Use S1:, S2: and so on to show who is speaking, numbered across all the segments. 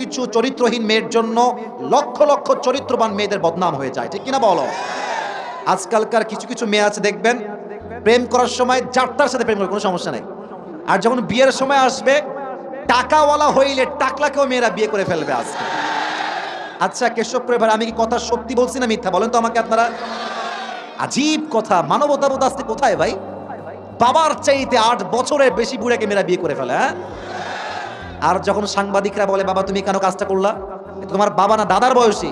S1: কিছু চরিত্রহীন মেয়ের জন্য লক্ষ লক্ষ চরিত্রবান মেয়েদের বদনাম হয়ে যায়। ঠিক কিনা বলো? আজকালকার কিছু কিছু মেয়ে আছে, দেখবেন, প্রেম করার সময় যাত্রার সাথে প্রেম করে, কোনো সমস্যা নেই। আর যখন বিয়ের সময় আসবে, টাকাওয়ালা হইলে টাকলাকেও মেয়েরা বিয়ে করে ফেলবে আজকে। আচ্ছা কেশবপুর এবার আমি কি কথা সত্যি বলছি না মিথ্যা? বলেন তো আমাকে আপনারা। আজীব কথা, মানবতাবোধ আসতে কোথায় ভাই? বাবার চাইতে আট বছরের বেশি বুড়াকে মেয়েরা বিয়ে করে ফেলে হ্যাঁ? আর যখন সাংবাদিকরা বলে, বাবা, তুমি কেন কাজটা করলা? তোমার বাবা না, দাদার বয়সী।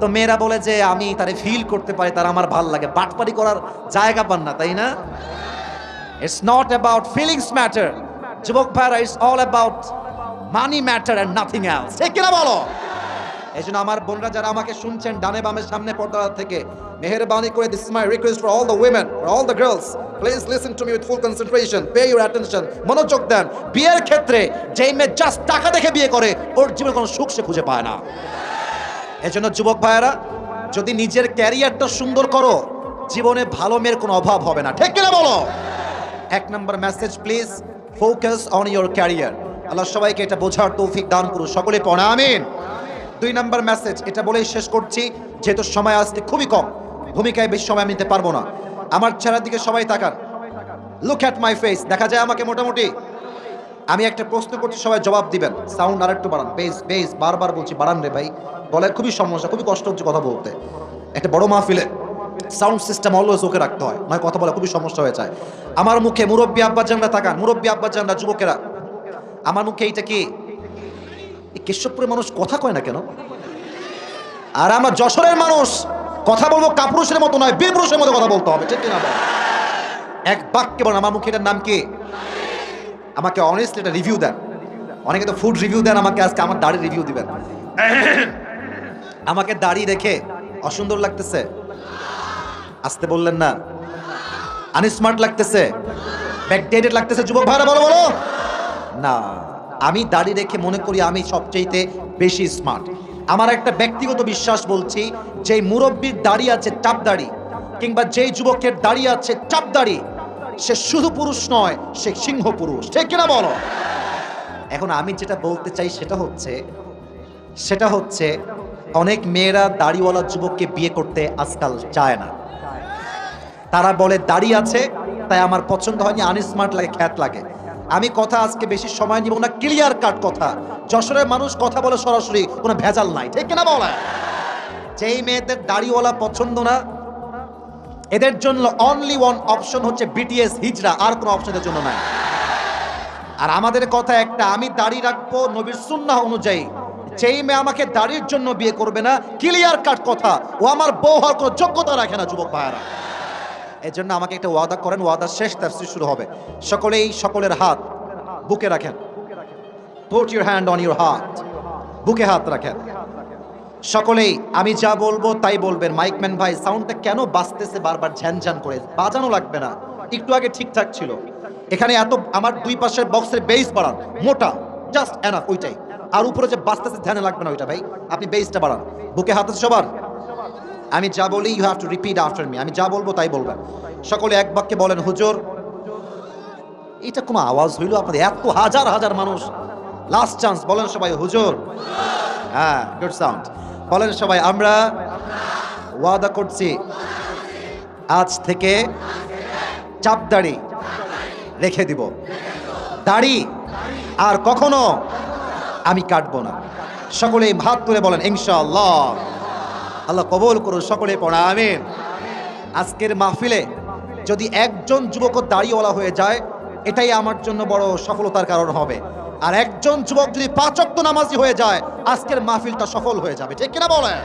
S1: তো মেয়েরা বলে যে, আমি তারে ফিল করতে পারি, তার আমার ভালো লাগে। বাটপারি করার জায়গা পান না, তাই না? It's not about feelings matter যুবক ভাইরা it's all about money matter and nothing else ঠিক কিনা বলো? এই জন্য আমার বোনরা যারা আমাকে শুনছেন, ডানে বামের সামনে পর্দা থেকে, মেহরবানি করে this my request for all the women all the girls please listen to me with full concentration pay your attention মনোযোগ দেন। বিয়ের ক্ষেত্রে যেই মেয়ে জাস্ট টাকা দেখে বিয়ে করে, ওর জীবনে কোনো সুখ সে খুঁজে পায় না। এজন্য যুবক ভাইয়েরা, যদি নিজের ক্যারিয়ারটা সুন্দর করো, জীবনে ভালো মেয়ের কোনো অভাব হবে না। ঠিক কিনা বলো? এক নম্বর message please focus on your career Allah সবাইকে এটা বোঝার তৌফিক দান করুন। সকলে পড়া, আমিন। দুই নম্বর মেসেজ এটা বলেই শেষ করছি, যেহেতু সময় আজকে খুবই কম, ভূমিকায় বেশি সময় আমি নিতে পারব না। আমার চেহারার দিকে সবাই তাকান। লুক অ্যাট মাই ফেস দেখা যায় আমাকে মোটামুটি। আমি একটা প্রশ্ন করছি, সবাই জবাব দিবেন। সাউন্ড আর একটু বাড়ান। বেস বেস বারবার বলছি, বাড়ান রে ভাই। গলায় খুবই সমস্যা, খুবই কষ্ট হচ্ছে কথা বলতে। একটা বড় মাহফিলে সাউন্ড সিস্টেম অলওয়েজ ওকে রাখতে হয়। নয় কথা বলা খুবই সমস্যা হয়ে যায়। আমার মুখে মুরব্বী আব্বাজানরা তাকান। মুরব্বী আব্বাজানরা, যুবকেরা। আমার মুখে এইটা কি? এই কেশবপুরের মানুষ কথা কয় না কেন? আর আমার যশোরের মানুষ কথা বলব কাপুরুষের মতো নয় বীর পুরুষের মতো কথা বলতে হবে, ঠিক বল? এক বাক্যে বলেন, আমার মুখে এটার নাম কি? আমাকে অনেস্টলি এটা রিভিউ দেন। অনেকে তো ফুড রিভিউ দেন আমাকে, আজকে আমার দাড়ি রিভিউ দিবেন। আমাকে দাড়ি রেখে অসুন্দর লাগতেছে। আসতে বললেন না। আনস্মার্ট লাগতেছে। ব্যাকডেটেড লাগতেছে। যুবক ভাইরা, বলো বলো। না। আমি দাড়ি রেখে মনে করি আমি সবচেয়ে বেশি স্মার্ট আমার একটা ব্যক্তিগত বিশ্বাস বলছি যে মুরব্বীর দাড়ি আছে চাপ দাড়ি, কিংবা যেই যুবকের দাড়ি আছে চাপ দাড়ি, সে শুধু পুরুষ নয়, সে সিংহ পুরুষ। ঠিক কিনা বলো? এখন আমি যেটা বলতে চাই সেটা হচ্ছে সেটা হচ্ছে অনেক মেয়েরা দাড়িওয়ালা যুবককে বিয়ে করতে আজকাল চায় না। তারা বলে, দাড়ি আছে, তাই আমার পছন্দ হয়নি আনস্মার্ট লাগে, খ্যাত লাগে। আমি কথা আজকে বেশি সময় নিব না ক্লিয়ার কাট কথা। যশোরের মানুষ কথা বলে সরাসরি, কোনো ভেজাল নাই, ঠিক কিনা বলে যেই মেয়েদের দাড়িওয়ালা পছন্দ না, এদের জন্য অনলি ওয়ান অপশন হচ্ছে বিটিএস হিজরা আর কোনো অপশনের জন্য নাই। আর আমাদের কথা একটা, আমি দাড়ি রাখব নবীর সুন্নাহ অনুযায়ী। যেই মেয়ে আমাকে দাড়ির জন্য বিয়ে করবে না ক্লিয়ার কাট কথা। ও আমার বউ হওয়ার কোনো যোগ্যতা রাখে না, যুবক ভাইয়ারা। এই জন্য আমাকে একটা ওয়াদা করেন, ওয়াদা শেষ, তাফসির শুরু হবে। সকলেই সকলের হাত বুকে রাখেন। Put your hand on your হাত বুকে হাত রাখেন। সকলেই, আমি যা বলব তাই বলবেন। মাইকম্যান ভাই সাউন্ডটা কেন বাঁচতেছে বারবার ঝ্যানঝ্যান করে? বাজানো লাগবে না। একটু আগে ঠিকঠাক ছিল। এখানে এত, আমার দুই পাশের বক্সের বেস বাড়ান। মোটা। জাস্ট এনাফ ওইটাই। আর উপরে যে বাঁচতেছে ধ্যানে লাগবে না ওইটা ভাই। আপনি বেসটা বাড়ান। বুকে হাত আছে সবার? আমি যা বলি you have to repeat after me আমি যা বলব, তাই বলবেন। সকলে এক বাক্যে বলেন, হুজুর, এটা কোনো আওয়াজ হইল আপনাদের? এত হাজার হাজার মানুষ। লাস্ট চান্স বলেন সবাই, হুজুর। হ্যাঁ গুড সাউন্ড বলেন সবাই, আমরা ওয়াদা করছি আজ থেকে চাপ দাড়ি রেখে দিব। দাড়ি আর কখনো আমি কাটবো না। সকলে ভাত তুলে বলেন, ইনশাআল্লাহ। আল্লাহ কবল করুন, সকলে পড়া, আমিন। আজকের মাহফিলে যদি একজন যুবক দাড়িওয়ালা হয়ে যায়, এটাই আমার জন্য বড় সফলতার কারণ হবে। আর একজন যুবক যদি পাঁচক্ত নামাজি হয়ে যায়, আজকের মাহফিলটা সফল হয়ে যাবে, ঠিক কিনা বলেন?